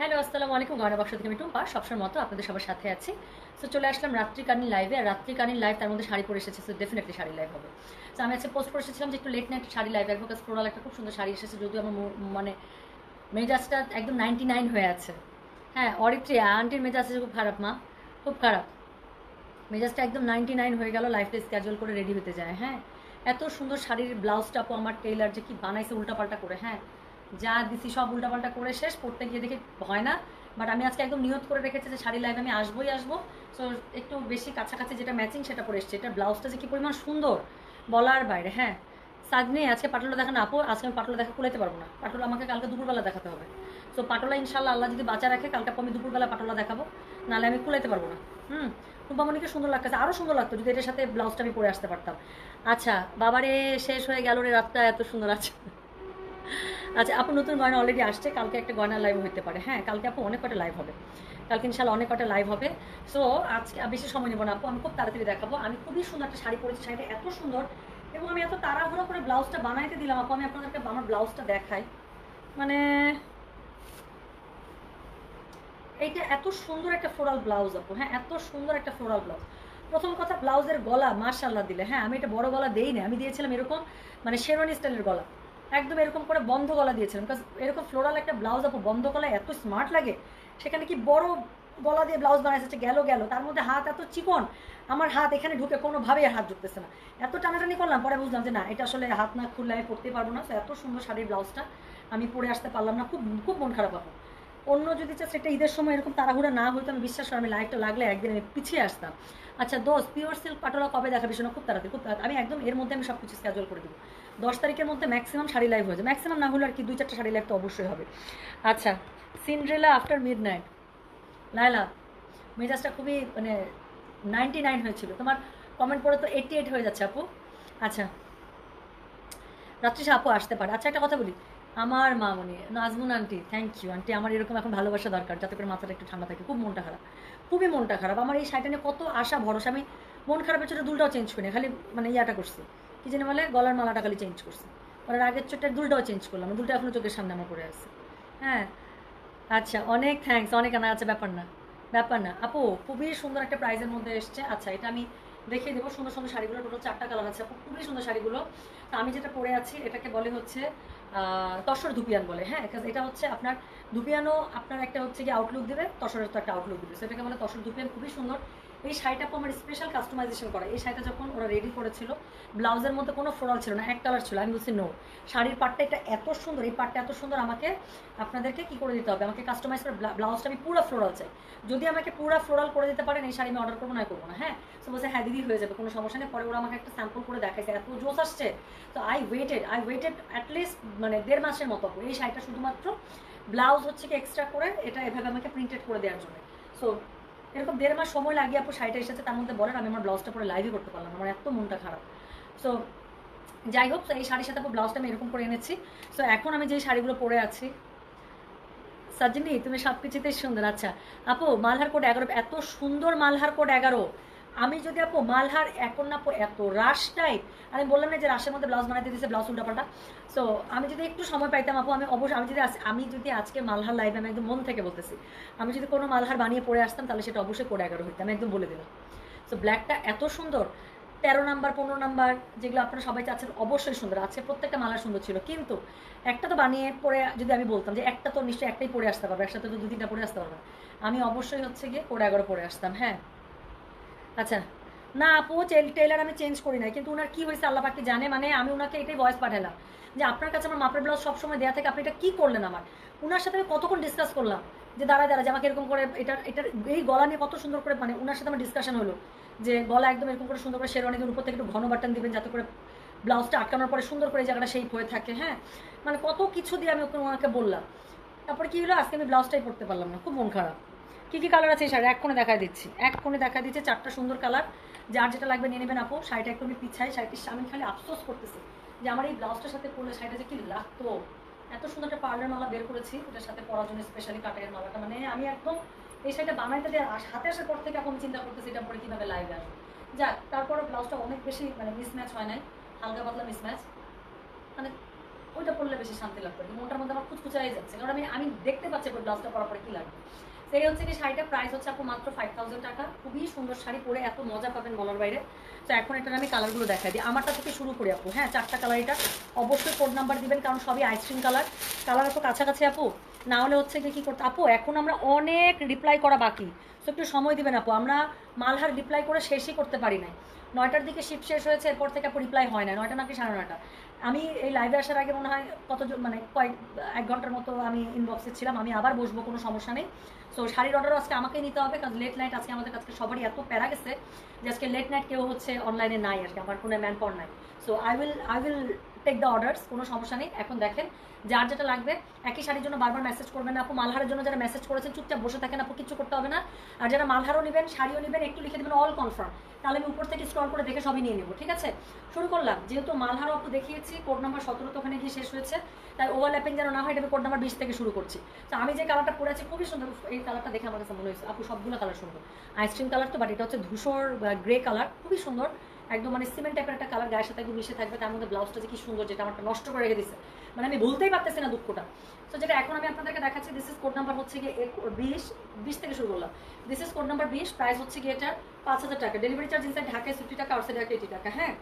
Hello, আসসালামু আলাইকুম গয়না বাক্স থেকে আমি টুম্পা। সবসময় মতো আপনাদের সবার সাথে আছি। সো চলে আসলাম রাত্রিকালীন লাইভে আর রাত্রিকালীন লাইভ তার মধ্যে শাড়ি পরে এসেছে সো ডেফিনেটলি শাড়ি লাইভ হবে। তো আমি আজকে পোস্ট করে এসেছিলাম যে একটু লেট নাইট শাড়ি লাইভ রাখব কাজ ফ্লোরাল একটা খুব সুন্দর শাড়ি এসেছে, যদিও আমার মানে মেজাজটা একদম নাইনটি নাইন হয়ে আছে। হ্যাঁ অরিত্রী আন্টির মেজাজ আছে খুব খারাপ, মা। খুব খারাপ। মেজাজটা একদম নাইনটি নাইন হয়ে গেল লাইফটা স্ক্যাজুয়াল করে রেডি হতে যায় হ্যাঁ। এত সুন্দর শাড়ির ব্লাউজটা আপু আমার টেইলার যে কি বানাইছে, উল্টাপাল্টা করে হ্যাঁ। যা দিছি সব উল্টাপাল্টা করে শেষ, পড়তে গিয়ে দেখে হয় না। বাট আমি আজকে একদম নিয়ত করে রেখেছি যে শাড়ি লাইভে আমি আসবোই আসব। সো একটু বেশি কাছাকাছি যেটা ম্যাচিং সেটা পরে এসছে। এটা ব্লাউজটা যে কি পরিমাণ সুন্দর, বলার বাইরে হ্যাঁ। সাজনি আজকে পাটলা দেখা না আপু, আজকে আমি পাটলা দেখা কুলাইতে পারব না। পাটলা আমাকে কালকে দুপুরবেলা দেখাতে হবে। সো পাটলা ইনশাল্লাহ আল্লাহ যদি বাঁচা রাখে, কালকে আমি দুপুরবেলা পাটলা দেখাবো। নাহলে আমি কুলাইতে পারব না। হুম, রূপামণিকে সুন্দর লাগতেছে আরও সুন্দর লাগতো যদি এটার সাথে ব্লাউজটা আমি পরে আসতে পারতাম। আচ্ছা বাবারে, শেষ হয়ে গেল রে রাতটা, এত সুন্দর আছে। আচ্ছা আপু নতুন গয়না অলরেডি আসছে, কালকে একটা গয়না লাইভ হতে পারে। হ্যাঁ কালকে আপু অনেক কটা লাইভ হবে। কালকে ইনশাল্লাহ অনেক কটা লাইভ হবে। সো আজকে বেশি সময় নেব না আপু, আমি খুব তাড়াতাড়ি দেখাবো। আমি খুবই সুন্দর একটা শাড়ি পরেছি, শাড়িটা এত সুন্দর এবং আমি এত তাড়াহুড়ো করে ব্লাউজটা বানাইতে দিলাম আপু। আমি আপনাদেরকে আমার ব্লাউজটা দেখাই। মানে এইটা এত সুন্দর একটা ফ্লোরাল ব্লাউজ আপু। হ্যাঁ এত সুন্দর একটা ফ্লোরাল ব্লাউজ প্রথম কথা ব্লাউজের গলা মার্শাল্লাহ দিলে। হ্যাঁ আমি এটা বড় গলা দেই না আমি দিয়েছিলাম এরকম মানে শেরওয়ানি স্টাইলের গলা। একদম এরকম করে বন্ধ গলা দিয়েছিলাম। বিকজ এরকম ফ্লোরাল একটা ব্লাউজ আপু, বন্ধ গলায় এত স্মার্ট লাগে, সেখানে কি বড় গলা দিয়ে ব্লাউজ বানাইছে গেল গেল। তার মধ্যে হাত এত চিকন, আমার হাত এখানে ঢুকে কোনোভাবেই হাত ঢুকতেছে না। এত টানাটানি করলাম, পরে বুঝলাম যে না, এটা আসলে হাত না খুললে আমি পরতে পারব না। এত সুন্দর শাড়ির ব্লাউজটা আমি পরে আসতে পারলাম না। খুব খুব মন খারাপ আপু। অন্য যদি চাষ একটা ঈদের সময় এরকম তাড়াহুড়া না হইতো, আমি বিশ্বাস করি আমি লাইভটা লাগলে একদিন আমি পিছিয়ে আসতাম। আচ্ছা দোষ পিওর সিল্ক পাটোলা কবে দেখাবি শোনা, খুব তাড়াতাড়ি খুব তাড়াতাড়ি। আমি একদম এর মধ্যে আমি সব কিছু স্ক্যাজুয়াল করে দেবো। দশ তারিখের মধ্যে ম্যাক্সিমাম শাড়ি লাইভ হয়ে যায়। ম্যাক্সিমাম না হলে আর কি দুই চারটা শাড়ি লাইভ তো অবশ্যই হবে। আচ্ছা সিন্ড্রেলা আফটার মিড নাইট লাইলা মেজাজটা খুবই মানে নাইনটি নাইন হয়েছিল। তোমার কমেন্ট পড়ে তো এইটটি এইট হয়ে যাচ্ছে, আপু। আচ্ছা রাত্রিশা আপু আসতে পারে। আচ্ছা একটা কথা বলি। আমার মা মামনি, Najmun aunty thank you aunty, আমার এরকম এখন ভালোবাসা দরকার, যাতে করে মাথাটা একটু ঠান্ডা থাকে, খুব মনটা খারাপ। খুবই মনটা খারাপ। আমার এই শাড়িটা নিয়ে কত আশা, ভরসা, আমি মন খারাপের ছোটো দুলটাও চেঞ্জ করি খালি মানে ইয়াটা করছি। কি জানি বলে? গলার মালাটা খালি চেঞ্জ করছি। পরে আগের চোটটার দুলটাও চেঞ্জ করলাম দুলটা এখনও চোখের সামনে আমার পড়ে আছে। হ্যাঁ? আচ্ছা অনেক থ্যাঙ্কস অনেক আনা আছে, ব্যাপার না। ব্যাপার না। আপু, খুবই সুন্দর একটা প্রাইজের মধ্যে এসছে। আচ্ছা এটা আমি দেখিয়ে দেবো। সুন্দর সুন্দর শাড়িগুলো টোটাল চারটা কালার আছে খুবই সুন্দর শাড়িগুলো। তো আমি যেটা পরে আছি, এটাকে বলে হচ্ছে তসর ধুপিয়ান বলে হ্যাঁ? এটা হচ্ছে আপনার, ধুপিয়ানও আপনার একটা হচ্ছে কি আউটলুক দেবে তসরের তো একটা আউটলুক দেবে। সেটাকে বলে তসর ধুপিয়ান, খুবই সুন্দর। এই শাড়িটা আমার স্পেশাল কাস্টমাইজেশন করা। এই শাড়িটা যখন ওরা রেডি করেছিল, ব্লাউজের মধ্যে কোনো ফ্লোরাল ছিল না, এক কালার ছিল, আমি বলছি নো শাড়ির পাটটা এটা এত সুন্দর, এই পাটটা এত সুন্দর, আমাকে, আপনাদেরকে কি করে দিতে হবে? আমাকে কাস্টমাইজ করে, ব্লা- ব্লাউজটা আমি পুরো ফ্লোরাল চাই। যদি আমাকে পুরো ফ্লোরাল করে দিতে পারেন, এই শাড়ি আমি অর্ডার করব না করব না হ্যাঁ? তো বলছে হ্যাঁ দিদি হয়ে যাবে, কোনো সমস্যা নেই। পরে ওরা আমাকে একটা স্যাম্পল করে দেখাইছে, এত জোস আসছে। তো I waited I waited at least মানে দেড় মাসের মতো এই শাড়িটা শুধুমাত্র ব্লাউজ হচ্ছে কি এক্সট্রা করে, এটা এভাবে আমাকে প্রিন্টেড করে দেওয়ার জন্য। সো এরকম দেড় মাস সময় লাগিয়ে আপু শাড়িটা এসেছে, তার মধ্যে বলেন আমি আমার ব্লাউজটা পরে লাইভই করতে পারলাম। আমার এত মনটা খারাপ। সো যাই হোক, এই শাড়ির সাথে ব্লাউজটা আমি এরকম করে এনেছি। সো এখন আমি যে শাড়িগুলো পরে আছি সাজিনি তুমি সব কিছুতেই সুন্দর। আচ্ছা আপু, মালহার কোড এগারো, এত সুন্দর মালহার কোড এগারো। আমি যদি আপু মালহার এখন না এত রাশ টাইপ আমি বললাম না যে রাশের মধ্যে ব্লাউজ বানাইতে দিয়েছে ব্লাউজ উল্টাপাল্টা। সো আমি যদি একটু সময় পাইতাম আপু, আমি অবশ্যই, আমি যদি আমি যদি আজকে মালহার লাইভে আমি একদম মন থেকে বলতেছি, আমি যদি কোনো মালহার বানিয়ে পরে আসতাম, তাহলে সেটা অবশ্যই কোড এগারো হইতাম একদম বলে দিলাম। সো ব্ল্যাকটা এত সুন্দর, তেরো নাম্বার, পনেরো নাম্বার, যেগুলো আপনারা সবাই চাচ্ছেন, অবশ্যই সুন্দর আছে প্রত্যেকটা মালা সুন্দর ছিল। কিন্তু একটা তো বানিয়ে পরে যদি আমি বলতাম যে একটা তো নিশ্চয়ই একটাই পরে আসতে পারবে, একসাথে তো দু তিনটা পরে আসতে পারবে আমি অবশ্যই হচ্ছে গিয়ে কোড এগারো পরে আসতাম হ্যাঁ। আচ্ছা। না, আপু টেলার আমি চেঞ্জ করি নাই, কিন্তু ওনার কি হয়েছে আল্লাহ পাকি জানে? মানে আমি ওনাকে এটাই ভয়েস পাঠালাম যে আপনার কাছে আমার মাপের ব্লাউজ সবসময় দেওয়া থাকে, আপনি এটা কী করলেন আমার? ওনার সাথে আমি কতক্ষণ ডিসকাস করলাম? যে দাঁড়া দাঁড়া যে আমাকে এরকম করে এটা এটার এই গলা নিয়ে কত সুন্দর করে মানে ওনার সাথে আমার ডিসকাশন হলো যে গলা একদম এরকম করে সুন্দর করে শেরওয়ানি উপর থেকে একটু ঘন বাটন দিবেন যাতে করে ব্লাউজটা আটকানোর পরে সুন্দর করে জায়গাটা শেপ হয়ে থাকে হ্যাঁ? মানে কত কিছু দিয়ে আমি ওকে ওনাকে বললাম। তারপরে কী হলো? আজকে আমি ব্লাউজটাই পরতে পারলাম না, খুব মন খারাপ। কী কী কালার আছে এই শাড়ি এক কোণে দেখা দিচ্ছি। এক কোণে দেখা দিচ্ছে চারটা সুন্দর কালার যার যেটা লাগবে নিয়ে নেবেন আপু। শাড়িটা আমি পিছাই শাড়িটির স্বামী খালি আফসোস করতেছে যে আমার এই ব্লাউজটার সাথে পরলে শাড়িটা যে কি লাগতো। এত সুন্দর একটা পার্লার মালা বের করেছি, এটার সাথে পরার জন্য স্পেশালি কাটারের মালাটা। মানে আমি একদম এই শাড়িটা বানাইতে দিয়ে আস- হাতে আসার পর থেকে এখন চিন্তা করতেছি এটা পরে কীভাবে লাইভে আসব। যাক তারপরে ব্লাউজটা অনেক বেশি মানে মিসম্যাচ হয় নাই। হালকা পাতলা মিসম্যাচ মানে ওইটা পরলে বেশি শান্তি লাগবে মনটার মধ্যে আমার খুচখুচা হয়ে যাচ্ছে। কারণ আমি আমি দেখতে পাচ্ছি ব্লাউজটা পরার পরে কি লাগবে। সেই হচ্ছে কি শাড়িটা প্রাইস হচ্ছে আপু মাত্র ফাইভ থাউজেন্ড টাকা। খুবই সুন্দর শাড়ি পরে এত মজা পাবেন বলার বাইরে। তো এখন এটার আমি কালারগুলো দেখাই দিই। আমারটা থেকে শুরু করি আপু। হ্যাঁ চারটা কালার এটা। অবশ্যই কোড নাম্বার দিবেন, কারণ সবই আইসক্রিম কালার কালার এত কাছাকাছি আপু। না হলে হচ্ছে কি কী করতে আপু, এখন আমরা অনেক রিপ্লাই করা বাকি। তো একটু সময় দিবেন আপু, আমরা মালহার রিপ্লাই করে শেষই করতে পারি নাই। নয়টার দিকে শিফট শেষ হয়েছে, এরপর থেকে আপু রিপ্লাই হয় না নয়টা নাকি সাড়ে নয়টা। আমি এই লাইভে আসার আগে মনে হয় কতজন মানে কয়েক এক ঘণ্টার মতো আমি ইনবক্সে ছিলাম, আমি আবার বসবো, কোনো সমস্যা নেই। সো শাড়ির অর্ডারও আজকে আমাকেই নিতে হবে, কারণ লেট নাইট আজকে আমাদের কাছে সবারই এত প্যারা গেছে যে আজকে লেট নাইট কেউ হচ্ছে অনলাইনে নাই, আজকে আমার কোনো ম্যান পাওয়ার নাই। So I will I will take the orders কোনো সমস্যা নেই। এখন দেখেন, যার যেটা লাগবে, একই শাড়ির জন্য বারবার মেসেজ করবেন না। আপু, মালহারের জন্য যারা মেসেজ করেছেন, চুপচাপ বসে থাকেন, আপু, কিছু করতে হবে না। আর যারা মালহারও নেবেন, শাড়িও নেবেন, একটু লিখে দেবেন অল কনফার্ম তাহলে আমি উপর থেকে স্ক্রল করে দেখে সবই নিয়ে নেব, ঠিক আছে? শুরু করলাম, যেহেতু মালহারও আপু দেখিয়েছি কোড নাম্বার সতেরো তো ওখানে গিয়ে শেষ হয়েছে, তাই ওভারল্যাপিং যেন না হয় এটা কোড নাম্বার বিশ থেকে শুরু করছি। তো আমি যে কালারটা পরে আছি, খুবই সুন্দর এই কালারটা দেখে আমার কাছে মনে হয়েছে। আপু, সবগুলো কালার সুন্দর আইসক্রিম কালার তো বাট এটা হচ্ছে ধূসর গ্রে কালার খুবই সুন্দর। একদম মানে সিমেন্ট টাইপের একটা কালার গায়ের সাথে একদম মিশে থাকবে, তার মধ্যে ব্লাউজটা যে কি সুন্দর যেটা আমারটা নষ্ট করে রেখে দিচ্ছে মানে আমি ভুলতেই পারতেছি না দুঃখটা। তো যেটা এখন আমি আপনাদেরকে দেখাচ্ছি দিস ইজ কোড নাম্বার হচ্ছে গিয়ে বিশ বিশ থেকে শুরু করলাম। দিস ইজ কোড নাম্বার বিশ প্রাইস হচ্ছে গিয়ে এটার পাঁচ হাজার টাকা। ডেলিভারি চার্জ ইনসাইড ঢাকায় ফিফটি টাকা আউটসাইড ঢাকা এইটি টাকা হ্যাঁ?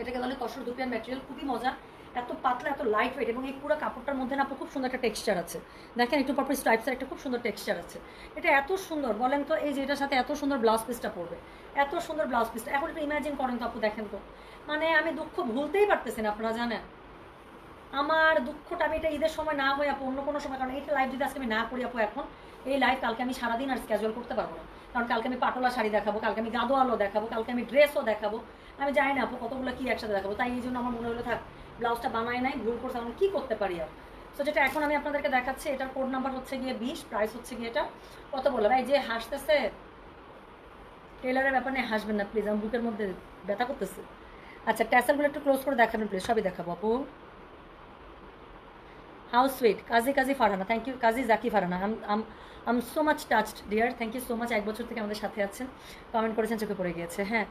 এটাকে বলে তসর দুপিয়ার ম্যাটেরিয়াল খুবই মজা এত পাতলা, এত লাইট ওয়েট এবং এই পুরো কাপড়টার মধ্যে না খুব সুন্দর একটা টেক্সচার আছে। দেখেন, একটু পরপর স্ট্রাইপসের একটা খুব সুন্দর টেক্সচার আছে। এটা এত সুন্দর, বলেন তো, এই যে এটার সাথে এত সুন্দর ব্লাউজ পিসটা পড়বে এত সুন্দর ব্লাউজ পিসটা এখন একটু ইমাজিন করেন তো আপু, দেখেন তো। মানে আমি দুঃখ ভুলতেই পারতেছেন আপনারা জানেন। আমার দুঃখটা আমি এটা ঈদের সময় না হয়ে আপু, অন্য কোনো সময়, কারণ এইটা লাইভ যদি আজকে আমি না করি আপু এখন, এই লাইভ কালকে আমি সারাদিন আর স্ক্যাজুয়াল করতে পারব না। কারণ কালকে আমি পাটোলা শাড়ি দেখাবো, কালকে আমি গাদো আলো দেখাবো, কালকে আমি ড্রেসও দেখাবো। আমি জানি না আপু, কতগুলো কি একসাথে দেখাবো। তাই এই জন্য আমার মনে হলো, থাক ব্লাউজটা বানায় নাই, ভুল করছে, আমি কী করতে পারি আর? সো যেটা এখন আমি আপনাদেরকে দেখাচ্ছি, এটার কোড নাম্বার হচ্ছে গিয়ে বিশ প্রাইস হচ্ছে গিয়ে এটা, কত বললাম? এই যে হাসতেছে টেলারের ব্যাপার নিয়ে হাসবেন না প্লিজ আমার বুকের মধ্যে ব্যথা করতেছে। আচ্ছা ট্যাসেলগুলো একটু ক্লোজ করে দেখাবেন প্লিজ সবই দেখাবো, আপু। How sweet Kazi Kazi Farhana thank you Kazi Zaki Farhana I'm I'm I'm so much touched dear thank you so much এক বছর থেকে আমাদের সাথে আছেন। কমেন্ট করেছেন, চোখে পড়ে গিয়েছে। হ্যাঁ।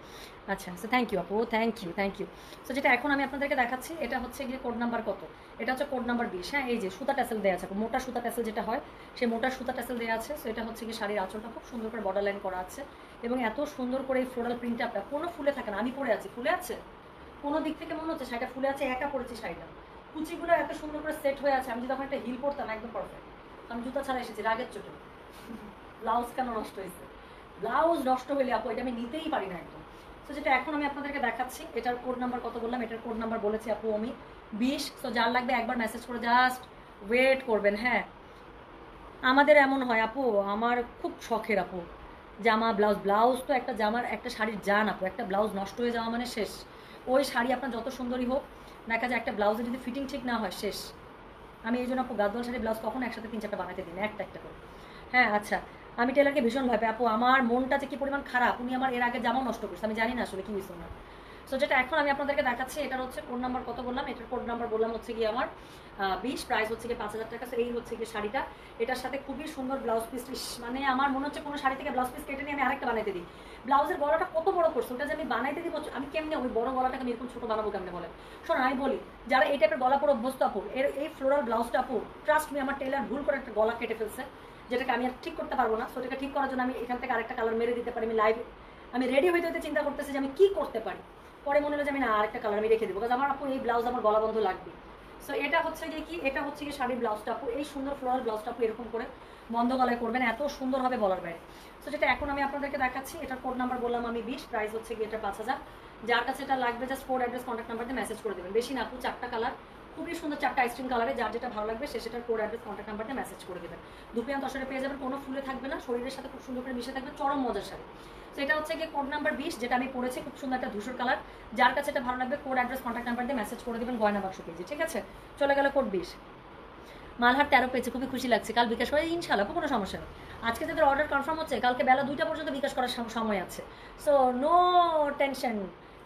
আচ্ছা সো থ্যাংক ইউ আপু। Thank you thank you so যেটা এখন আমি আপনাদেরকে দেখাচ্ছি, এটা হচ্ছে গিয়ে কোড নাম্বার কত? এটা হচ্ছে কোড নাম্বার বিশ। হ্যাঁ এই যে সুতা ট্যাসেল দেওয়া আছে, মোটা সুতা ট্যাসেল যেটা হয়, সেই মোটা সুতা ট্যাসেল দেওয়া আছে। সো এটা হচ্ছে গিয়ে শাড়ির আঁচলটা খুব সুন্দর করে বর্ডার লাইন করা আছে। এবং এত সুন্দর করে এই ফ্লোরাল প্রিন্টটা আপনার কোনো ফুলে থাকে না। আমি পরে আছি। ফুলে আছে? কোনো দিক থেকে মনে হচ্ছে শাড়িটা ফুলে আছে? একা পড়েছি শাড়িটা। কুচিগুলো এত সুন্দর করে সেট হয়ে আছে। আমি যদি তখন একটা হিল পরতাম, একদম পারফেক্ট আমি জুতা ছাড়া এসেছি, রাগের চোটে। ব্লাউজ কেন নষ্ট হয়েছে? ব্লাউজ নষ্ট হলে আপু, এটা আমি নিতেই পারি না একদম। সো যেটা এখন আমি আপনাদেরকে দেখাচ্ছি, এটার কোড নাম্বার কত বললাম? এটার কোড নাম্বার বলেছি আপু আমি বিশ। তো যার লাগবে একবার মেসেজ করে জাস্ট ওয়েট করবেন হ্যাঁ? আমাদের এমন হয় আপু, আমার খুব শখের আপু। জামা, ব্লাউজ ব্লাউজ তো একটা জামার একটা শাড়ির জান আপু। একটা ব্লাউজ নষ্ট হয়ে যাওয়া মানে শেষ। ওই শাড়ি আপনার যত সুন্দরই হোক দেখা যায় একটা ব্লাউজে যদি ফিটিং ঠিক না হয়, শেষ। আমি এই জন্য আপু গাদোয়াল শাড়ি, ব্লাউজ কখনো একসাথে তিন চারটা বানাতে দিন একটা একটা করে। হ্যাঁ আচ্ছা। আমি টেলারকে ভীষণ ভাবে আপু, আমার মনটা যে কি পরিমাণ খারাপ, উনি আমার এর আগে জামা নষ্ট করছে, আমি জানি না আসলে কি হয়েছে না সো যেটা এখন আমি আপনাদেরকে দেখাচ্ছি, এটার হচ্ছে কোড নাম্বার কত বললাম? এটার কোড নাম্বার বললাম হচ্ছে গিয়ে আমার বিশ প্রাইস হচ্ছে গিয়ে পাঁচ হাজার টাকা। এই হচ্ছে গিয়ে শাড়িটা। এটার সাথে খুবই সুন্দর ব্লাউজ পিস মানে আমার মনে হচ্ছে কোনো শাড়ি থেকে ব্লাউজ পিস কেটে নিয়ে আমি আরেকটা বানাইতে দিই। ব্লাউজের গলাটা কত বড় করছে? ওটা যে আমি বানাইতে দিব আমি কেমনে ওই বড় গলাটাকে আমি এরকম ছোটো বানাবো কেমনে বলে শোনো আমি বলি, যারা এই টাইপের গলা পরে অভ্যস্ত আপু এর এই ফ্লোরাল ব্লাউজটা আপু ট্রাস্ট মি আমার টেলার ভুল করে একটা গলা কেটে ফেলছে, যেটাকে আমি আর ঠিক করতে পারব না। সো এটাকে ঠিক করার জন্য আমি এখান থেকে আরেকটা কালার মেরে দিতে পারি। আমি লাইভ আমি রেডি হইতে হইতে চিন্তা করতেছি যে আমি কি করতে পারি। পরে মনে হলো যে আমি না, আরেকটা কালার আমি রেখে দেবো আমার আপু এই ব্লাউজ আমার গলা বন্ধ লাগবে। সো এটা হচ্ছে গিয়ে কি, এটা হচ্ছে গিয়ে শাড়ির ব্লাউজটা আপু, এই সুন্দর ফ্লোরাল ব্লাউজটা আপু এরকম করে বন্ধ গলায় করবেন, এত সুন্দর হবে বলার বাইরে। সো যেটা এখন আমি আপনাদেরকে দেখাচ্ছি, এটার কোড নাম্বার বললাম আমি বিশ প্রাইস হচ্ছে গিয়ে এটা পাঁচ হাজার। যার কাছে এটা লাগবে just for address contact number দিয়ে মেসেজ করে দেবেন। বেশি না আপু, চারটা কালার খুবই সুন্দর চারটা আইসক্রিম কালারে যার যেটা ভালো লাগবে, সে সেটার কোড অ্যাড্রেস কন্ট্যাক্ট নাম্বার দিয়ে মেসেজ করে দেবেন। দুপিয়ান তসরে পেয়ে যাবেন, কোনো ফুলে থাকবে না, শরীরের সাথে খুব সুন্দর করে মিশে থাকবে, চরম মজার সাথে তো এটা হচ্ছে গিয়ে কোড নাম্বার বিশ, যেটা আমি পড়েছি খুব সুন্দর একটা ধূসর কালার যার কাছে এটা ভালো লাগবে কোড অ্যাড্রেস কন্ট্যাক্ট নাম্বার দিয়ে মেসেজ করে দেবেন গয়না বাক্স পেজে ঠিক আছে? চলে গেল কোড বিশ। মালহার তেরো পেয়েছে খুবই খুশি লাগছে। কাল বিকাশ করে ইনশাল্লাহ কোনো সমস্যা নেই। আজকে যাদের অর্ডার কনফার্ম হচ্ছে, কালকে বেলা দুইটা পর্যন্ত বিকাশ করার সময় আছে। সো নো টেনশন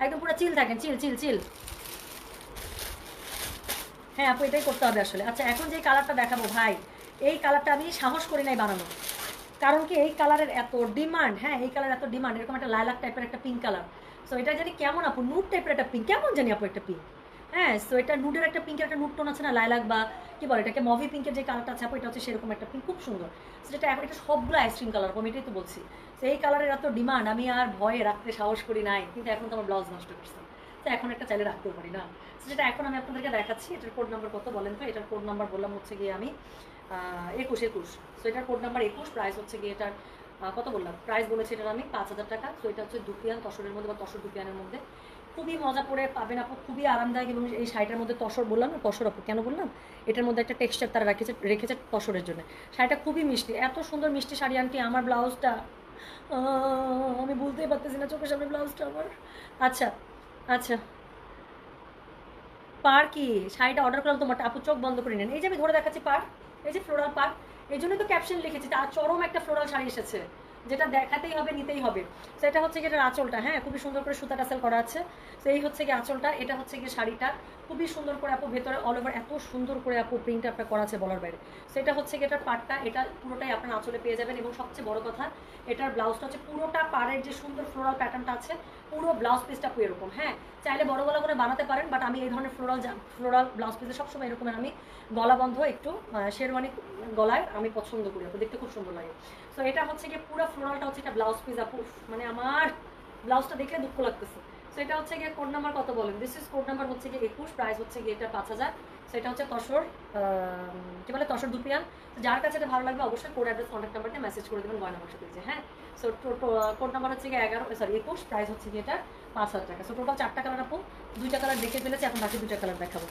একদম পুরো চিল থাকেন চিল চিল চিল হ্যাঁ আপু, এটাই করতে হবে আসলে। আচ্ছা এখন যে কালারটা দেখাবো, ভাই, এই কালারটা আমি সাহস করি নাই বানানো কারণ কি এই কালারের এত ডিমান্ড হ্যাঁ এই কালার এত ডিমান্ড এরকম একটা লাইলাক টাইপের একটা পিঙ্ক কালার সো এটা জানি কেমন আপু? নুট টাইপের একটা পিঙ্ক কেমন জানি আপু একটা পিঙ্ক হ্যাঁ সো এটা নুডের একটা পিঙ্কের একটা নুড টোন আছে না লাইলাক বা কি বলে এটাকে মভি পিঙ্কের যে কালারটা আছে আপু, এটা হচ্ছে সেরকম একটা পিঙ্ক খুব সুন্দর। সেটা এখন এটা সবগুলো আইসক্রিম কালার আমি এটাই তো বলছি। তো এই কালারের এত ডিমান্ড আমি আর ভয়ে রাখতে সাহস করি নাই কিন্তু এখন তো আমার ব্লাউজ নষ্ট করছে। তো এখন একটা চাইলে রাখতেও পারি না। যেটা এখন আমি আপনাদেরকে দেখাচ্ছি এটার কোড নাম্বার কত বলেন তো? এটার কোড নাম্বার বললাম হচ্ছে গিয়ে আমি একুশ একুশ। সো এটার কোড নাম্বার একুশ প্রাইস হচ্ছে গিয়ে এটার কত বললাম? প্রাইস বলেছে এটার আমি পাঁচ হাজার টাকা। সো এটা হচ্ছে দুপিয়ান তসরের মধ্যে বা তসর দুপিয়ানের মধ্যে। খুবই মজা করে পাবেন আপু, খুবই আরামদায়ক এবং এই শাড়িটার মধ্যে তসর বললাম না, তসর আপু, কেন বললাম? এটার মধ্যে একটা টেক্সচার তারা রেখেছে রেখেছে তসরের জন্য। শাড়িটা খুবই মিষ্টি, এত সুন্দর মিষ্টি শাড়ি, আনটি, আমার ব্লাউজটা। আমি বলতেই পারতেছি না, চোখের সামনে ব্লাউজটা আমার। আচ্ছা আচ্ছা। পার কি শাড়িটা অর্ডার করলাম তোমার আপু, চোখ বন্ধ করে নেন। এই যে আমি ধরে দেখাচ্ছি পার এই যে ফ্লোরাল পার এই জন্যই তো ক্যাপশন লিখেছি তার চরম একটা ফ্লোরাল শাড়ি এসেছে, যেটা দেখাতেই হবে, নিতেই হবে। সেটা হচ্ছে গিয়ে আঁচলটা হ্যাঁ খুবই সুন্দর করে সুতা টাসেল করা আছে। তো এই হচ্ছে গিয়ে আঁচলটা, এটা হচ্ছে গিয়ে শাড়িটা। খুবই সুন্দর করে আপু ভেতরে অল ওভার এত সুন্দর করে আপু প্রিন্ট আপনার করা আছে বলার বাইরে। সেটা হচ্ছে গিয়ে এটার পাটটা, এটা পুরোটাই আপনার আঁচলে পেয়ে যাবেন। এবং সবচেয়ে বড় কথা, এটার ব্লাউজটা হচ্ছে পুরোটা পাড়ের যে সুন্দর ফ্লোরাল প্যাটার্নটা আছে পুরো ব্লাউজ পিসটা এরকম হ্যাঁ? চাইলে বড় গলা করে বানাতে পারেন বাট আমি এই ধরনের ফ্লোরাল ফ্লোরাল ব্লাউজ পিসে সবসময় এরকমের আমি গলা বন্ধ, একটু শেরওয়ানি গলায় আমি পছন্দ করি দেখতে খুব সুন্দর লাগে। সো এটা হচ্ছে গিয়ে পুরো ফ্লোরালটা হচ্ছে এটা ব্লাউজ পিস আপু মানে আমার ব্লাউজটা দেখলে দুঃখ লাগতেছে। তো এটা হচ্ছে গিয়ে কোড নাম্বার কত বলেন? দিস ইজ কোড নাম্বার হচ্ছে গিয়ে একুশ প্রাইস হচ্ছে গিয়ে এটা পাঁচ হাজার। সেটা হচ্ছে তসর কি বলে, তসর দুপিয়ান। যার কাছে এটা ভালো লাগবে অবশ্যই কোড অ্যাড্রেস কন্ট্যাক্ট নাম্বারটা মেসেজ করে দেবেন, গয়না বাক্স পেজে হ্যাঁ? সো কোড নাম্বার হচ্ছে গিয়ে এগারো সরি একুশ প্রাইস হচ্ছে গিয়ে এটা পাঁচ হাজার টাকা। সো টোটাল চারটা কালার আপু, দুইটা কালার দেখে ফেলেছি, এখন বাকি দুইটা কালার দেখাবো।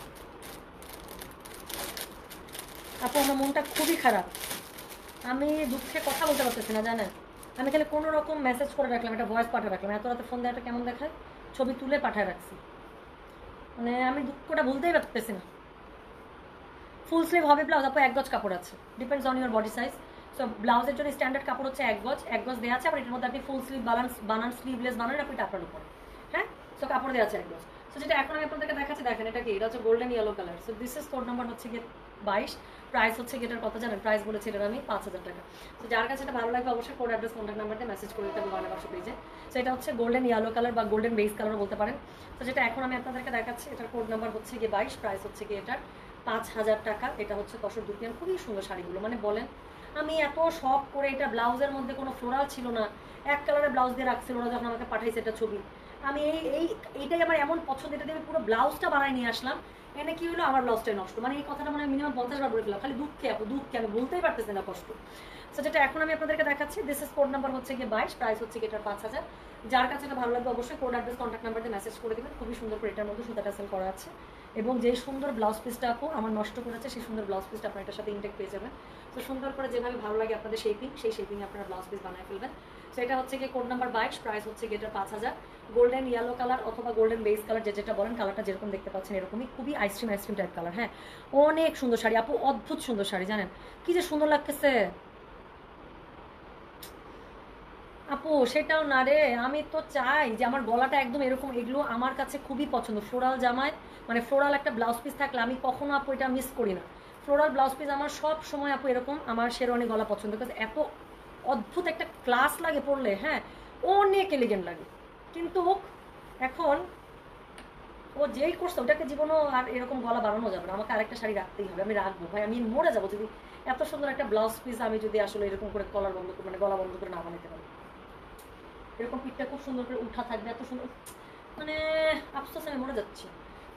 আপু, আমার মনটা খুবই খারাপ। আমি দুঃখে কথা বলতে পারতেছি না, জানেন? আমি খালি কোনো রকম মেসেজ করে রাখলাম, একটা ভয়েস পাঠিয়ে রাখলাম। এত রাতে ফোন দেওয়াটা কেমন দেখায়? ছবি তুলে পাঠিয়ে রাখছি। মানে আমি দুঃখটা বলতেই পারতেছি না। ফুল স্লিভ হবে ব্লাউজ আপু এক গজ কাপড় আছে। Depends on your body size so ব্লাউজের জন্য স্ট্যান্ডার্ড কাপড় হচ্ছে এক গজ এক গজ দেওয়া আছে, আবার এটার মধ্যে আপনি ফুল স্লিভ বানান বানান স্লিভলেস বানান আপনি টাকার উপরে। হ্যাঁ? সো কাপড় দেওয়া আছে এক গজ। সো যেটা এখন আমি আপনাদেরকে দেখাচ্ছি, দেখেন এটা কি? এটা হচ্ছে golden yellow colour so this is code number হচ্ছে গিয়ে বাইশ। প্রাইস হচ্ছে গেটার কত জানেন প্রাইস বলেছে এটার আমি পাঁচ হাজার টাকা। তো যার কাছে এটা ভালো লাগবে অবশ্যই কোড অ্যাড্রেস কন্ট্যাক্ট নাম্বারটা মেসেজ করে দিতে হবে বাংলা বাক্স পেজে সো এটা হচ্ছে গোল্ডেন ইয়েলো কালার বা গোল্ডেন বেস কালার বলতে পারেন। তো যেটা এখন আমি আপনাদেরকে দেখাচ্ছি, এটার কোড নাম্বার হচ্ছে গিয়ে বাইশ প্রাইস হচ্ছে গিয়ে এটার পাঁচ হাজার টাকা, এটা হচ্ছে দশর দুপিয়ান খুবই সুন্দর শাড়িগুলো। মানে বলেন, আমি এত শখ করে এটা ব্লাউজের মধ্যে কোনো ফ্লোরাল ছিল না, এক কালারের ব্লাউজ দিয়ে রাখছিল ওরা যখন আমাকে পাঠাইছে এটা ছবি। আমি এই এই, এইটাই আমার এমন পছন্দ, এটা দিয়ে আমি পুরো ব্লাউজটা বানাই নিয়ে আসলাম, এনে কি হলো, আমার ব্লাউজটাই নষ্ট। মানে এই কথাটা মানে মিনিমাম পঞ্চাশ বার বলে ফেলাম খালি দুঃখে আপু দুঃখে, আমি বলতেই পারতেছি না কষ্ট। সো যেটা এখন আমি আপনাদেরকে দেখাচ্ছি দিস ইজ কোড নাম্বার হচ্ছে গিয়ে বাইশ প্রাইস হচ্ছে গিয়ে এটার পাঁচ হাজার। যার কাছে এটা ভালো লাগবে অবশ্যই কোড অ্যাড্রেস কন্ট্যাক্ট নাম্বার দিয়ে মেসেজ করে দেবেন, খুবই সুন্দর করে এটার মধ্যে সুতাটা সেল করা আছে। এবং যে সুন্দর ব্লাউজ পিসটা আপু আমার নষ্ট করেছে, সেই সুন্দর ব্লাউজ পিসটা আপনার এটার সাথে ইনটেক পেয়ে যাবেন। তো সুন্দর করে যেভাবে ভালো লাগে আপনাদের শেপিং সেই শেপিং আপনারা ব্লাউজ পিস বানায় ফেলবেন। তো এটা হচ্ছে গিয়ে কোড নাম্বার বাইশ প্রাইস হচ্ছে গিয়ে পাঁচ হাজার। গোল্ডেন ইয়েলো কালার অথবা গোল্ডেন বেস কালার যে যেটা বলেন কালারটা যেরকম দেখতে পাচ্ছেন এরকমই, খুবই আইসক্রিম আইসক্রিম টাইপ কালার হ্যাঁ? অনেক সুন্দর শাড়ি, আপু অদ্ভুত সুন্দর শাড়ি, জানেন? কি যে সুন্দর লাগতেছে। আপু, সেটাও না রে, আমি তো চাই যে আমার গলাটা একদম এরকম, এগুলো আমার কাছে খুবই পছন্দ। ফ্লোরাল জামায় মানে ফ্লোরাল একটা ব্লাউজ পিস থাকলে আমি কখনো আপু এটা মিস করি না। ফ্লোরাল ব্লাউজ পিস আমার সব সময় আপু এরকম আমার শেরওয়ানি গলা পছন্দ কারণ এত অদ্ভুত একটা ক্লাস লাগে পড়লে হ্যাঁ অনেক এলিগেন্ট লাগে। কিন্তু এখন ও যেই করছে, ওটাকে জীবনও আর এরকম গলা বাড়ানো যাবে না, আমাকে আরেকটা শাড়ি রাখতেই হবে, আমি রাখব। ভাই, আমি মরে যাব যদি এত সুন্দর একটা ব্লাউজ পিস আমি যদি আসলে এরকম করে কলার বন্ধ করে মানে গলা বন্ধ করে না বানাতে পারি। এরকম পিঠটা খুব সুন্দর করে উঠা থাকবে, এত সুন্দর মানে আফসোস, আমি মরে যাচ্ছি।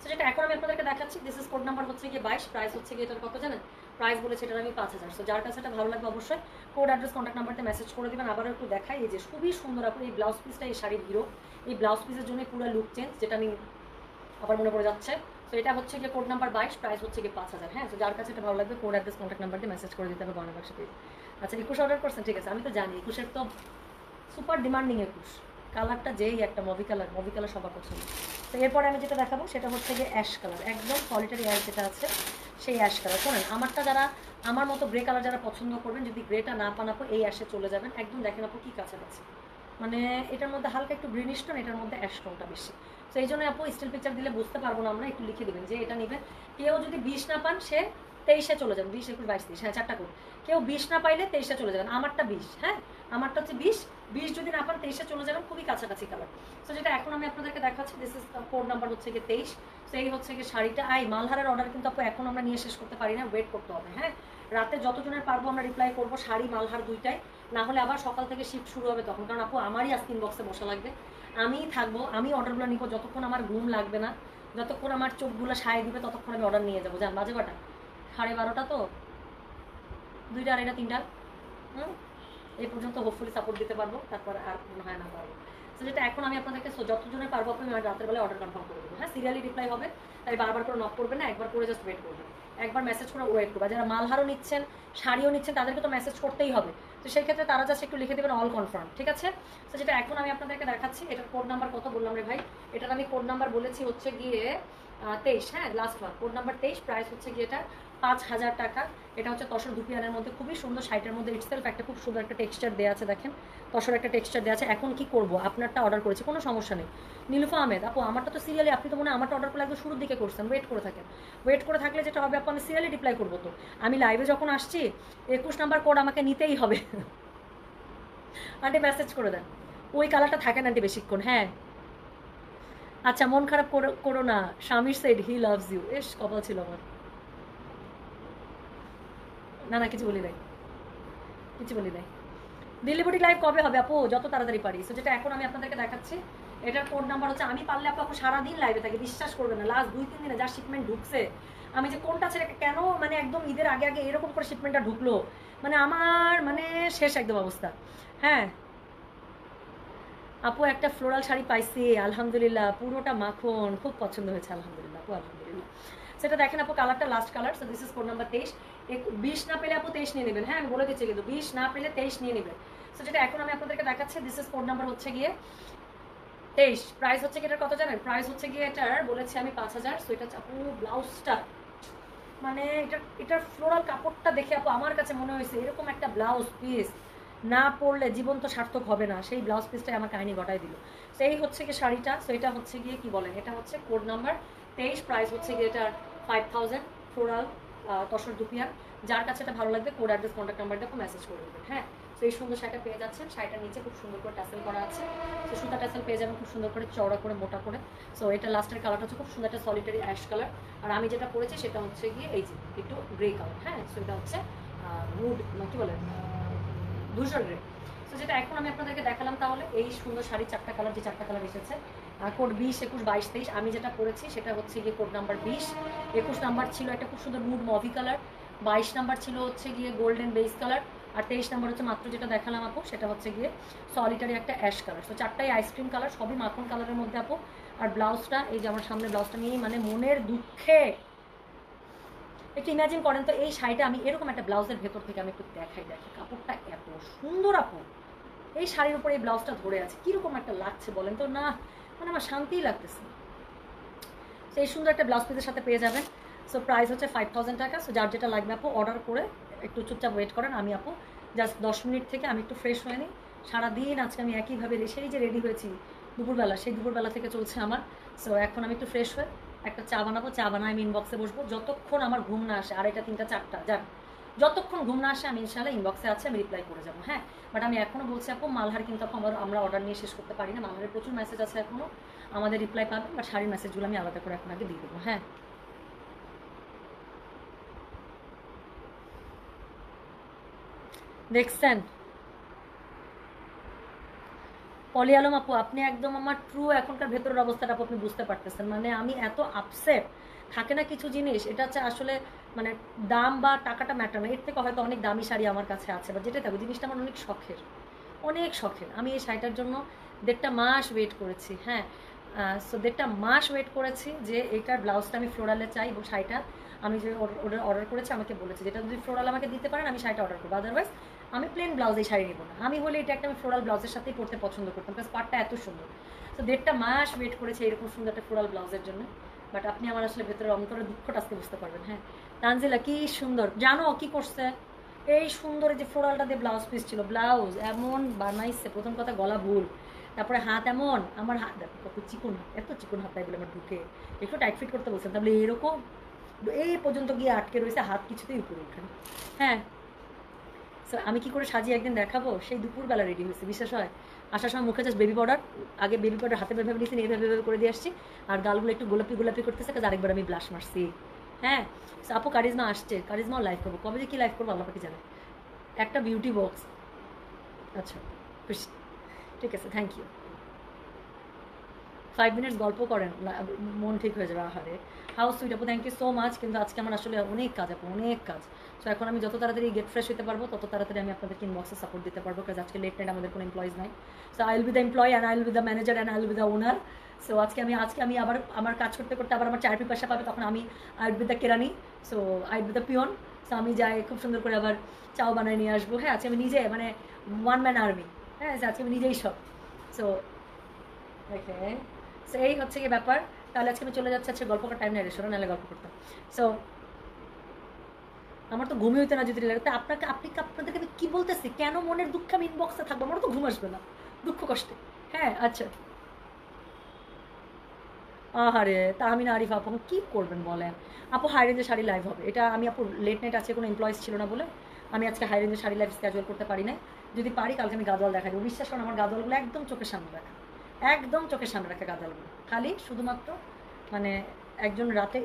যেটা এখন আমি আপনাদেরকে দেখাচ্ছি দিস ইজ কোড নাম্বার হচ্ছে গিয়ে বাইশ প্রাইস হচ্ছে গিয়ে এটার কত জানেন? প্রাইস বলেছে এটার আমি পাঁচ হাজার। সো যার কাছে এটা ভালো লাগবে অবশ্যই কোড অ্যাড্রেস কন্ট্যাক্ট নাম্বারতে মেসেজ করে দেবেন আবার একটু দেখাই। এই যে খুবই সুন্দর আপনি এই ব্লাউজ পিসটা এই শাড়ির হিরো এই ব্লাউজ পিসের জন্য পুরো লুক চেঞ্জ যেটা আমি আবার মনে পড়ে যাচ্ছে। তো এটা হচ্ছে গিয়ে কোড নাম্বার বাইশ প্রাইস হচ্ছে গিয়ে পাঁচ হাজার। হ্যাঁ তো যার কাছে এটা ভালো লাগবে কোড অ্যাড্রেস কন্ট্যাক্ট নাম্বার দিয়ে মেসেজ করে দিতে হবে গয়না বাক্স আচ্ছা একুশ অর্ডার করছেন, ঠিক আছে। আমি তো জানি, একুশের তো সুপার ডিমান্ডিং একুশ। কালারটা যেই একটা মবি কালার মবি কালার সবার পছন্দ। তো এরপরে আমি যেটা দেখাবো সেটা হচ্ছে গিয়ে অ্যাশ কালার একদম সলিটারি অ্যাশ যেটা আছে, সেই অ্যাশ কালার শোনেন, আমারটা যারা, আমার মতো গ্রে কালার যারা পছন্দ করবেন, যদি গ্রেটা না পান আপু, এই অ্যাশে চলে যাবেন। একদম দেখেন আপু কী কাছাকাছি। মানে এটার মধ্যে হালকা একটু গ্রিনিশ টোন এটার মধ্যে অ্যাশ টোনটা বেশি। তো এই জন্য আপু স্টিল পিকচার দিলে বুঝতে পারব না আমরা, একটু লিখে দেবেন যে এটা নেবেন। কেউ যদি বিশ না পান, সে তেইশে চলে যাবেন। বিশ একুশ বাইশ তেইশ হ্যাঁ চারটা করে। কেউ বিশ না পাইলে তেইশে চলে যাবেন। আমারটা বিশ হ্যাঁ? আমারটা হচ্ছে বিশ বিশ যদি না পান তেইশে চলে যাবেন, খুবই কাছাকাছি কালার। সো যেটা এখন আমি আপনাদেরকে দেখাচ্ছি দিস ইজ কোড নাম্বার হচ্ছে গিয়ে তেইশ। তো এই হচ্ছে গিয়ে শাড়িটা। আই, মালহারের অর্ডার কিন্তু আপু এখন আমরা নিয়ে শেষ করতে পারি না ওয়েট করতে হবে হ্যাঁ? রাতে যতজনের পারব আমরা রিপ্লাই করব, শাড়ি মালহার দুইটাই। না হলে আবার সকাল থেকে শিফট শুরু হবে তখন, কারণ আপু আমারই আজকে ইনবক্সে বসা লাগবে। আমিই থাকব, আমি অর্ডারগুলো নিবো, যতক্ষণ আমার ঘুম লাগবে না, যতক্ষণ আমার চোখগুলো সায় দিবে, ততক্ষণ আমি অর্ডার নিয়ে যাব। যান, বাজে কটা? সাড়ে বারোটা তো? দুইটা, আড়াইটা, তিনটা? হুম? এই পর্যন্ত হোপফুলি সাপোর্ট দিতে পারব, তারপর আর মনে হয় না পারব। তো যেটা এখন আমি আপনাদেরকে যতজনে পারব আপনি রাতের বেলায় অর্ডার কনফার্ম করে দেবো। হ্যাঁ সিরিয়ালি রিপ্লাই হবে, তাই বারবার করে নক করবেন না, একবার করে জাস্ট ওয়েট করবেন একবার মেসেজ করে ওয়েট করবে। যারা মালহারও নিচ্ছেন, শাড়িও নিচ্ছেন, তাদেরকে তো মেসেজ করতেই হবে। তো সেই ক্ষেত্রে তারা জাস্ট একটু লিখে দেবেন অল কনফার্ম ঠিক আছে? তো যেটা এখন আমি আপনাদেরকে দেখাচ্ছি, এটার কোড নাম্বার কত বললাম রে ভাই? এটার আমি কোড নাম্বার বলেছি হচ্ছে গিয়ে তেইশ হ্যাঁ লাস্ট ওয়ান কোড নাম্বার তেইশ প্রাইস হচ্ছে গিয়ে এটা পাঁচ হাজার টাকা। এটা হচ্ছে তসর দুপিয়ানের মধ্যে। খুবই সুন্দর শাড়িটার মধ্যে ইটসেলফ একটা খুব সুন্দর একটা টেক্সচার দেওয়া আছে, দেখেন। তসর একটা টেক্সচার দেওয়া আছে। এখন কি করব? আপনারটা অর্ডার করেছি, কোনো সমস্যা নেই। নীলুফা আহমেদ, আপু, আমারটা তো সিরিয়ালি আপনি তো মনে আমারটা অর্ডার করলে একদম শুরুর দিকে করছেন। ওয়েট করে থাকেন। ওয়েট করে থাকলে যেটা হবে, আপু, আমি সিরিয়ালি রিপ্লাই করব তো। আমি লাইভে যখন আসছি, একুশ নাম্বার কোড আমাকে নিতেই হবে। আন্টি মেসেজ করে দেন। ওই কালারটা থাকে না আন্টি বেশিক্ষণ হ্যাঁ। আচ্ছা মন খারাপ করো করো না। স্বামীর সাইড হি লাভস ইউ এস কপাল ছিল আমার। না না, কিছু বলি নাই। কিছু বলি নাই। দিল্লি বুটিক লাইভ কবে হবে আপু? যত তাড়াতাড়ি পারি। সো যেটা এখন আমি আপনাদেরকে দেখাচ্ছি, এটার কোড নাম্বার হচ্ছে, আমি পারলে আপু আপু সারাদিন লাইভে থাকি, বিশ্বাস করবে না। লাস্ট দুই, তিন দিনে যা শিপমেন্ট ঢুকছে, আমি যে কোনটা ছেড়ে কেন মানে একদম ঈদের আগে আগে এরকম করে শিপমেন্টটা ঢুকলো মানে আমার মানে শেষ একদম অবস্থা। হ্যাঁ? আপু, একটা ফ্লোরাল শাড়ি পাইছি, আলহামদুলিল্লাহ, পুরোটা মাখন, খুব পছন্দ হয়েছে, আলহামদুলিল্লাহ, আপু, আলহামদুলিল্লাহ। সেটা দেখেন আপু কালারটা last colour so this is code number তেইশ। বিশ না পেলে আপু তেইশ নিয়ে নেবেন। হ্যাঁ আমি বলে দিচ্ছি কিন্তু বিশ না পেলে তেইশ নিয়ে নেবেন। সো যেটা এখন আমি আপনাদেরকে দেখাচ্ছি দিস ইজ কোড নাম্বার হচ্ছে গিয়ে তেইশ। প্রাইস হচ্ছে এটার কত জানেন? প্রাইস হচ্ছে গিয়ে এটার, বলেছি আমি পাঁচ হাজার। সো এটা আপু ব্লাউজটা মানে এটা এটার ফ্লোরাল কাপড়টা দেখে আপু আমার কাছে মনে হয়েছে, এরকম একটা ব্লাউজ পিস না পরলে জীবন তো সার্থক হবে না। সেই ব্লাউজ পিসটাই আমার কাহিনী ঘটাই দিল। সেই হচ্ছে গিয়ে শাড়িটা। সো এটা হচ্ছে গিয়ে কি বলেন এটা হচ্ছে কোড নাম্বার তেইশ। প্রাইস হচ্ছে গিয়ে এটার ফাইভ থাউজেন্ড ফ্লোরাল তসর দুপিয়ার যার কাছে এটা ভালো লাগবে কোড অ্যাড্রেস কন্ট্যাক্ট নাম্বার নাম্বারটা মেসেজ করে দেবেন হ্যাঁ? তো এই সুন্দর শাড়িটা পেয়ে যাচ্ছেন। শাড়িটার নিচে খুব সুন্দর করে ট্যাসেল করা আছে। তো সুতা ট্যাসেল পেয়ে যাবেন খুব সুন্দর করে, চওড়া করে, মোটা করে। সো এটা লাস্টের কালারটা হচ্ছে খুব সুন্দর একটা সলিটারি অ্যাশ কালার আর আমি যেটা পরেছি সেটা হচ্ছে গিয়ে এই যে, একটু গ্রে কালার হ্যাঁ? সো এটা হচ্ছে মুড কি বলে ধূসর গ্রে সো যেটা এখন আমি আপনাদেরকে দেখালাম তাহলে এই সুন্দর শাড়ি চারটা কালার যে চারটা কালার এসেছে কোড বিশ, একুশ, বাইশ, তেইশ, আমি যেটা করেছি সেটা হচ্ছে গিয়ে কোড নাম্বার বিশ। একুশ নাম্বার ছিল একটা খুব সুন্দর মুড মভি কালার, বাইশ নাম্বার ছিল হচ্ছে গিয়ে গোল্ডেন বেস কালার, আর তেইশ নাম্বার হচ্ছে মাত্র যেটা দেখালাম আপু, সেটা হচ্ছে গিয়ে সলিটারি একটা অ্যাশ কালার তো চারটাই আইসক্রিম কালার সবই মাখন কালারের মধ্যে আপু। আর ব্লাউজটা এই যে আমার সামনে ব্লাউজটা নিয়েই মানে মনের দুঃখে। একটু ইমাজিন করেন তো, এই শাড়িটা আমি এরকম একটা ব্লাউজের ভেতর থেকে আমি একটু দেখাই, দেখি কাপড়টা এত সুন্দর আপু। এই শাড়ির উপরে এই ব্লাউজটা ধরে আছে, কীরকম একটা লাগছে বলেন তো? না মানে আমার শান্তিই লাগতেছে তো এই সুন্দর একটা ব্লাউজ পিসের সাথে পেয়ে যাবেন। সো প্রাইস হচ্ছে ফাইভ থাউজেন্ড টাকা। সো যার যেটা লাগবে আপু অর্ডার করে একটু চুপচাপ ওয়েট করেন, আমি আপু জাস্ট দশ মিনিট থেকে আমি একটু ফ্রেশ হয়ে নিই। সারাদিন আজকে আমি একইভাবে সেই যে রেডি হয়েছি দুপুরবেলা, সেই দুপুরবেলা থেকে চলছে আমার। সো এখন আমি একটু ফ্রেশ হয়ে একটা চা বানাবো। চা বানায় আমি ইনবক্সে বসবো। যতক্ষণ আমার ঘুম না আসে, আড়াইটা, তিনটা, চারটা, যান। যতক্ষণ ঘুম না আসে, আমি ইনশাল্লাহ ইনবক্সে আছে, আমি রিপ্লাই করে যাব। হ্যাঁ? বাট আমি এখনও বলছি, আপু, মালহার কিন্তু আপু আমার, আমরা অর্ডার নিয়ে শেষ করতে পারি না। মালহারের প্রচুর মেসেজ আছে এখনও আমাদের রিপ্লাই পাবেন বাট শাড়ির মেসেজগুলো আমি আলাদা করে আগে দিয়ে দেবো। হ্যাঁ? দেখছেন? পলি আলম আপু, আপনি একদম আমার ট্রু এখনকার ভেতরের অবস্থাটা আপু আপনি বুঝতে পারতেছেন। মানে আমি এত আপসেট থাকে না কিছু জিনিস, এটা হচ্ছে আসলে মানে দাম বা টাকাটা ম্যাটার না। এর থেকে হয়তো অনেক দামি শাড়ি আমার কাছে আছে বা যেটা থাকবে জিনিসটা আমার অনেক শখের। অনেক শখের। আমি এই শাড়িটার জন্য দেড়টা মাস ওয়েট করেছি হ্যাঁ। সো দেড়টা মাস ওয়েট করেছি যে এটার ব্লাউজটা আমি ফ্লোরালে চাই এবং শাড়িটা আমি যে অর্ডার অর্ডার করেছি, আমাকে বলেছে যেটা যদি ফ্লোরাল আমাকে দিতে পারেন, আমি শাড়িটা অর্ডার করব। আদারওয়াইজ আমি প্লেন ব্লাউজ এই শাড়ি নেব না। আমি হলে এটা একটা আমি ফ্লোরাল ব্লাউজের সাথেই পরতে পছন্দ করতাম বিকজ পাটটা এত সুন্দর। তো দেড়টা মাস ওয়েট করেছে এরকম সুন্দর একটা ফ্লোরাল ব্লাউজের জন্য। বাট আপনি আমার আসলে ভেতরে অন্তরের দুঃখটা আজকে বুঝতে পারবেন হ্যাঁ। তানজিলা, কি সুন্দর। জানো কি করছে? এই সুন্দর যে ফ্লোরালটা দিয়ে ব্লাউজ পিস ছিল ব্লাউজ এমন বানাইছে, প্রথম কথা গলা ভুল, তারপরে হাত এমন, আমার হাত কত চিকন হাত, এত চিকন হাত তাই বলে আমার ঢুকে একটু টাইট ফিট করতে বলছেন, তাহলে এরকম? এই পর্যন্ত গিয়ে আটকে রয়েছে হাত কিছুতেই উপরে উঠে হ্যাঁ। আমি কি করে সাজিয়ে একদিন দেখাবো? সেই দুপুরবেলা রেডি হয়েছে, বিশ্বাস হয়? আসার সময় মুখে জাস্ট বেবি পাউডার আগে বেবি পাউডার হাতে ভেবে নিয়েছি এইভাবে ভেবে করে দিয়ে আসছি। আর গালগুলো একটু গোলাপি গোলাপি করতেছে কাজ আরেকবার আমি ব্লাশ মারছি। হ্যাঁ? আপু কারিজমা আসছে, কারিজমাও লাইভ করব। কবে যে কি লাইভ করব, আল্লাহ পাকে জানে। একটা বিউটি বক্স আচ্ছা ঠিক আছে থ্যাংক ইউ ফাইভ মিনিটস গল্প করেন মন ঠিক হয়ে যাবে, আহারে। হাউস সুইট আপু থ্যাংক ইউ সো মাচ কিন্তু আজকে আমার আসলে অনেক কাজ, আপু, অনেক কাজ। সো এখন আমি যত তাড়াতাড়ি গেট ফ্রেশ হতে পারব, তত তাড়াতাড়ি আমি আপনাদেরকে ইনবক্সে সাপোর্ট দিতে পারব কাজ আজকে লেট নাইট আমাদের কোনো এমপ্লয়িজ নাই। So I will be the employ and I will be the manager and I will be the owner so আজকে আমি আজকে আমি আবার, আমার কাজ করতে করতে আবার আমার চার পিপাসা পাবে, তখন আমি I be the কেরানি। So I will be the peon. So আমি যাই, খুব সুন্দর করে আবার চাও বানায় নিয়ে আসব। হ্যাঁ আজকে আমি নিজে মানে ওয়ান ম্যান আর্মি হ্যাঁ আজকে আমি নিজেই সব। সো ওকে সো এই হচ্ছে কি ব্যাপার। তাহলে আজকে আমি চলে যাচ্ছি আজকে গল্প করার টাইম নেই রে শোনো নাহলে গল্প করতাম। সো আমার তো ঘুমই হইতে না যদি লাগে আপনাকে, আপনি আপনাদেরকে আমি কী বলতেছি? কেন মনের দুঃখে আমি ইনবক্সে থাকব? আমার তো ঘুম আসবে না। দুঃখ কষ্টে। হ্যাঁ আচ্ছা আহারে, তা আমি না, আরিফ আপু, কী করবেন বলেন? আপু হাই রেঞ্জের শাড়ি লাইভ হবে। এটা আমি, আপু লেট নাইট আজকে কোনো এমপ্লয়িজ ছিল না বলে আমি আজকে হাই রেঞ্জের শাড়ি লাইভ স্ক্যাজুয়াল করতে পারি না যদি পারি, কালকে আমি গাদোয়াল দেখা দেবো। বিশ্বাস করুন, আমার গাদোয়ালগুলো একদম চোখের সামনে রাখা। একদম চোখের সামনে রাখা গাদোয়ালগুলো। খালি শুধুমাত্র মানে একজন রাতে